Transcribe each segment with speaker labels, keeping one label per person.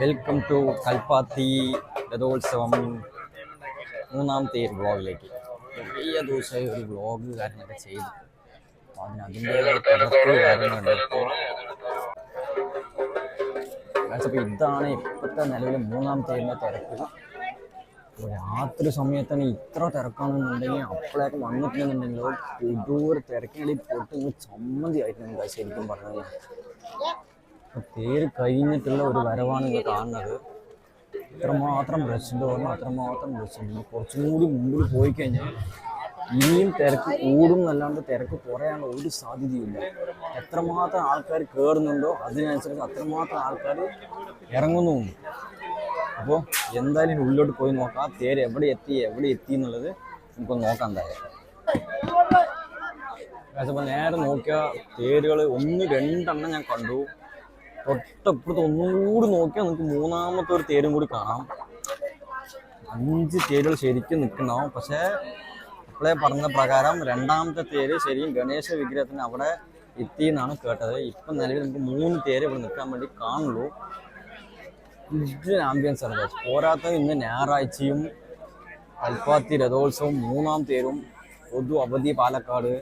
Speaker 1: Welcome to Kalpathi രഥോത്സവം മൂന്നാമത്തെ ഒരു വ്ളോഗിലേക്ക് വലിയ ദിവസമായി ഒരു വ്ളോഗ് കാര്യങ്ങളൊക്കെ ചെയ്തു. അപ്പോൾ അതിന് അതിന്റെതായ തിരക്ക് കാര്യങ്ങളുണ്ട്. ഇപ്പോൾ ഇതാണ് ഇപ്പോഴത്തെ നിലവിൽ മൂന്നാമത്തെ ഇതിന്റെ തിരക്ക്. രാത്രി സമയത്താണ് ഇത്ര തിരക്കാണെന്നുണ്ടെങ്കിൽ അപ്പോഴേക്ക് വന്നിട്ടുണ്ടെന്നുണ്ടെങ്കിൽ കൊടൂർ തിരക്കിനിടയിൽ ഇങ്ങ് ചമ്മന്തി ആയിട്ടുണ്ട് ശരിക്കും പറഞ്ഞത് അപ്പൊ തേര് കഴിഞ്ഞിട്ടുള്ള ഒരു വരവാണ് ഇത് കാണുന്നത്. ഇത്രമാത്രം ബ്രഷ് പറഞ്ഞാൽ അത്രമാത്രം ബ്രഷ് ഉണ്ട് കുറച്ചും കൂടി മുമ്പിൽ പോയി കഴിഞ്ഞാൽ ഇനിയും തിരക്ക് കൂടും എന്നല്ലാണ്ട് തിരക്ക് കുറയാനുള്ള ഒരു സാധ്യതയില്ല എത്രമാത്രം ആൾക്കാർ കയറുന്നുണ്ടോ അതിനനുസരിച്ച് അത്രമാത്രം ആൾക്കാർ ഇറങ്ങുന്നുമുണ്ട് അപ്പോൾ എന്തായാലും ഉള്ളിലോട്ട് പോയി നോക്കാം. തേര് എവിടെ എത്തി എവിടെ എത്തി എന്നുള്ളത് നമുക്കൊന്ന് നോക്കാം എന്തായാലും. നേരെ നോക്കിയ തേരുകൾ ഒന്ന് രണ്ടെണ്ണം ഞാൻ കണ്ടു. തൊട്ടപ്പുറത്ത് ഒന്നുകൂടി നോക്കിയാൽ നമുക്ക് മൂന്നാമത്തെ ഒരു തേരും കൂടി കാണാം. അഞ്ച് തേരുകൾ ശരിക്കും നിൽക്കുന്നുണ്ടാവും പക്ഷേ അപ്പളെ പറഞ്ഞ പ്രകാരം രണ്ടാമത്തെ തേര് ശരിക്കും ഗണേശ വിഗ്രഹത്തിന് അവിടെ എത്തി എന്നാണ് കേട്ടത്. ഇപ്പം നിലവിൽ നമുക്ക് മൂന്ന് തേര് ഇവിടെ നിൽക്കാൻ വേണ്ടി കാണുള്ളൂ. ആംബിയൻസ് ആണ് പോരാത്ത ഇന്ന് ഞായറാഴ്ചയും കൽപ്പാത്തി രഥോത്സവം മൂന്നാം തേരും പൊതു അവധി പാലക്കാട്.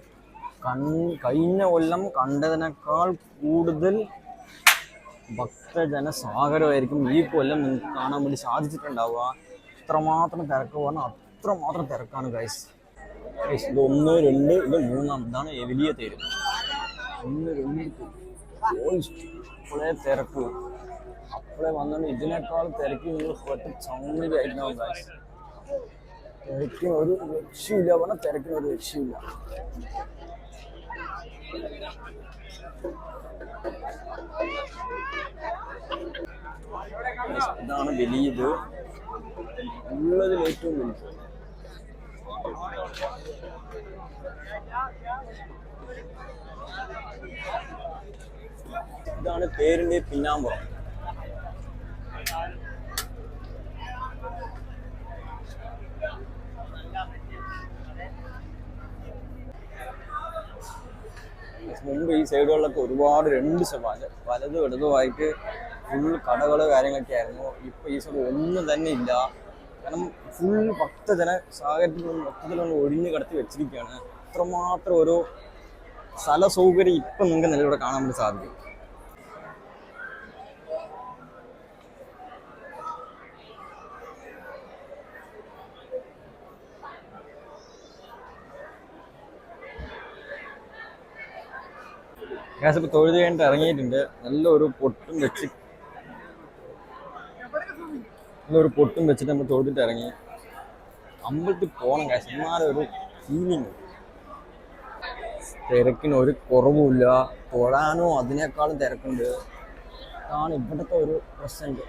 Speaker 1: കൺ കഴിഞ്ഞ കൊല്ലം കണ്ടതിനേക്കാൾ കൂടുതൽ ഭക്തജന സാഗരമായിരിക്കും ഈ കൊല്ലം നിങ്ങൾക്ക് കാണാൻ വേണ്ടി സാധിച്ചിട്ടുണ്ടാവുക. അത്രമാത്രം തിരക്ക് പറഞ്ഞാൽ അത്രമാത്രം തിരക്കാണ് ഗൈസ് ഗൈസ് ഇത് ഒന്ന് രണ്ട് ഇത് മൂന്നാം. ഇതാണ് വലിയ തേര്. ഒന്ന് രണ്ട് അപ്പോഴേ തിരക്ക്. അപ്പോഴേ വന്നുകൊണ്ട് ഇതിനേക്കാൾ തിരക്ക് നിങ്ങൾ ഒറ്റ ചമ്മതി ആയിട്ടുണ്ടാവും ഗൈസ് തിരക്കിന് ഒരു രക്ഷയില്ല. പറഞ്ഞാൽ തിരക്കിന് ഒരു രക്ഷയില്ല. ഇതാണ് വലിയത്. ഉള്ളതിൽ ഏറ്റവും വലുത്. ഇതാണ് പേരിന്റെ പിന്നാമ്പുറം. മുമ്പ് ഈ സൈഡുകളിലൊക്കെ ഒരുപാട് രണ്ട് സ- വല വലതും ഇടതുമായിട്ട് ഫുൾ കടകൾ കാര്യങ്ങളൊക്കെ ആയിരുന്നു ഇപ്പൊ ഈ സൈഡ് ഒന്നും തന്നെ ഇല്ല. കാരണം ഫുൾ ഭക്തജന സാഹചര്യത്തിൽ മൊത്തത്തിലൊന്ന് ഒഴിഞ്ഞു കിടത്തി വെച്ചിരിക്കുകയാണ്. അത്രമാത്രം ഒരു സ്ഥല സൗകര്യം ഇപ്പൊ നിങ്ങൾക്ക് നിലവിലെ കാണാൻ വേണ്ടി സാധിക്കും. ഗ്യാസ് ഇപ്പോൾ തൊഴുത് കഴിഞ്ഞിട്ട് ഇറങ്ങിയിട്ടുണ്ട്. നല്ലൊരു പൊട്ടും വെച്ച് നല്ലൊരു പൊട്ടും വെച്ചിട്ട് നമ്മൾ തൊഴുതിട്ട് ഇറങ്ങി. അമ്പലത്തിൽ പോകണം എന്നാലും ഒരു ഫീലിംഗ് തിരക്കിന് ഒരു കുറവുമില്ല. തൊഴാനോ അതിനേക്കാളും തിരക്കുണ്ട്. അതാണ് ഇവിടുത്തെ ഒരു പ്രസന്റ്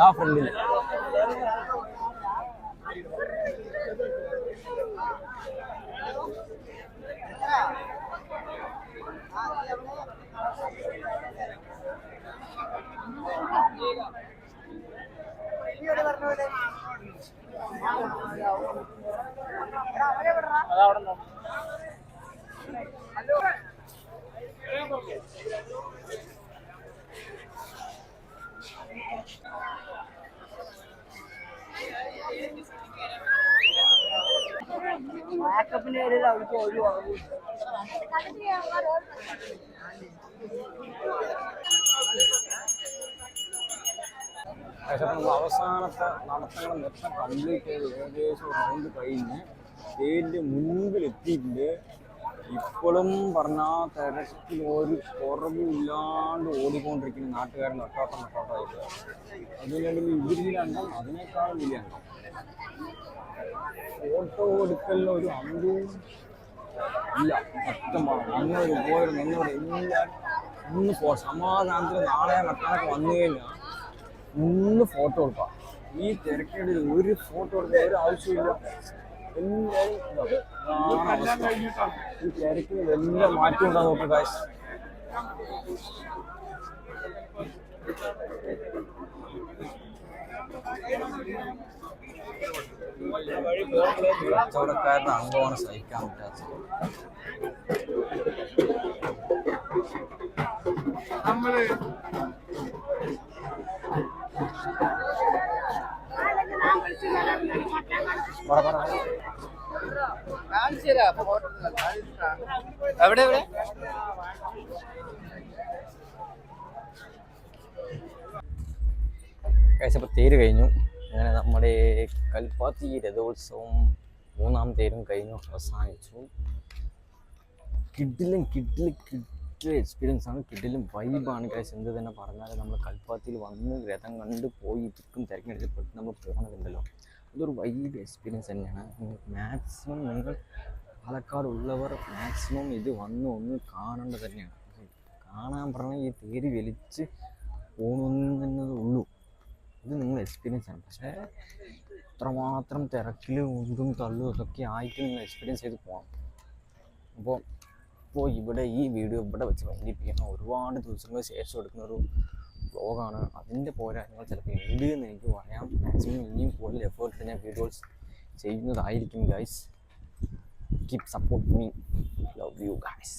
Speaker 1: ആ ഫ്രണ്ടിൽ.
Speaker 2: മേക്കപ്പിന്റെ പേരിൽ അവർക്ക് ഒരു കുറവും
Speaker 1: പക്ഷെ നമ്മൾ അവസാനത്തെ നടത്തങ്ങൾ മൊത്തം കംപ്ലീറ്റ് ചെയ്ത് ഏകദേശം റൗണ്ട് കഴിഞ്ഞ് സ്റ്റേജിന്റെ മുൻപിൽ എത്തിയിട്ടുണ്ട്. ഇപ്പോഴും പറഞ്ഞാൽ തിരക്കിൽ ഒരു കുറവില്ലാണ്ട് ഓടിക്കൊണ്ടിരിക്കുന്ന നാട്ടുകാരൻ നട്ടോട്ടം നട്ടോട്ടമായിട്ട് അതിനിടയിൽ ഇവരിലെണ്ണം അതിനേക്കാളും വലിയ എണ്ണം ഫോട്ടോ എടുക്കലിന് ഒരു അന്തവും ഇല്ല. സത്യമാണ് അങ്ങനെ പോയവർ നിന്നവർ എല്ലാവരും ഇന്ന് പോ സമാധാനത്തിൽ നാളെ മറ്റന്നൊക്കെ വന്നു കഴിഞ്ഞാൽ ഇന്ന് ഫോട്ടോ എടുക്കാം. ഈ തിരക്കിനിടയിൽ ഒരു ഫോട്ടോ എടുക്കാൻ ഒരു ആവശ്യമില്ല കച്ചവടക്കാരുടെ അംഗമാണ് സഹിക്കാൻ പറ്റാത്തത് പറ,
Speaker 2: എവിടെ എവിടെ?
Speaker 1: കഴിച്ചപ്പോൾ തേര് കഴിഞ്ഞു. അങ്ങനെ നമ്മുടെ കൽപ്പാത്തി രഥോത്സവം മൂന്നാം തേരും കഴിഞ്ഞു അവസാനിച്ചു. കിഡിലും കിഡിലും കിഡിലും എക്സ്പീരിയൻസ് ആണ്. കിഡിലും വൈബാണ് കഴിച്ച് എന്ത് തന്നെ പറഞ്ഞാലും നമ്മൾ കൽപ്പാത്തിയിൽ വന്ന് രഥം കണ്ട് പോയി ഇരിക്കും തിരക്കിനെടുത്ത് നമ്മൾ പോകണതുണ്ടല്ലോ അതൊരു വൈബ് എക്സ്പീരിയൻസ് തന്നെയാണ്. മാക്സിമം നിങ്ങൾ പാലക്കാട് ഉള്ളവർ മാക്സിമം ഇത് വന്ന് ഒന്ന് കാണേണ്ടത് തന്നെയാണ്. കാണാൻ പറഞ്ഞാൽ ഈ തേര് വലിച്ച് പോകണമെന്നത് ഉള്ളൂ. ഇത് നിങ്ങൾ എക്സ്പീരിയൻസ് ആണ്. പക്ഷേ ഇത്രമാത്രം തിരക്കിൽ ഉണ്ടും തള്ളും ഇതൊക്കെ ആയിട്ട് നിങ്ങൾ എക്സ്പീരിയൻസ് ചെയ്ത് പോകണം അപ്പോൾ ഇപ്പോൾ ഇവിടെ ഈ വീഡിയോ ഇവിടെ വെച്ച് വൈകിപ്പിക്കണം ഒരുപാട് ദിവസങ്ങൾക്ക് ശേഷം എടുക്കുന്ന ഒരു വ്ളോഗാണ് അതിന്റെ പോരായ്മകൾ ചിലപ്പോൾ ഉണ്ട് എന്ന് എനിക്ക് പറയാം. മാക്സിമം ഇനിയും കൂടുതൽ എഫേർട്ട് ഞാൻ വീഡിയോസ് ചെയ്യുന്നതായിരിക്കും guys keep support me love you guys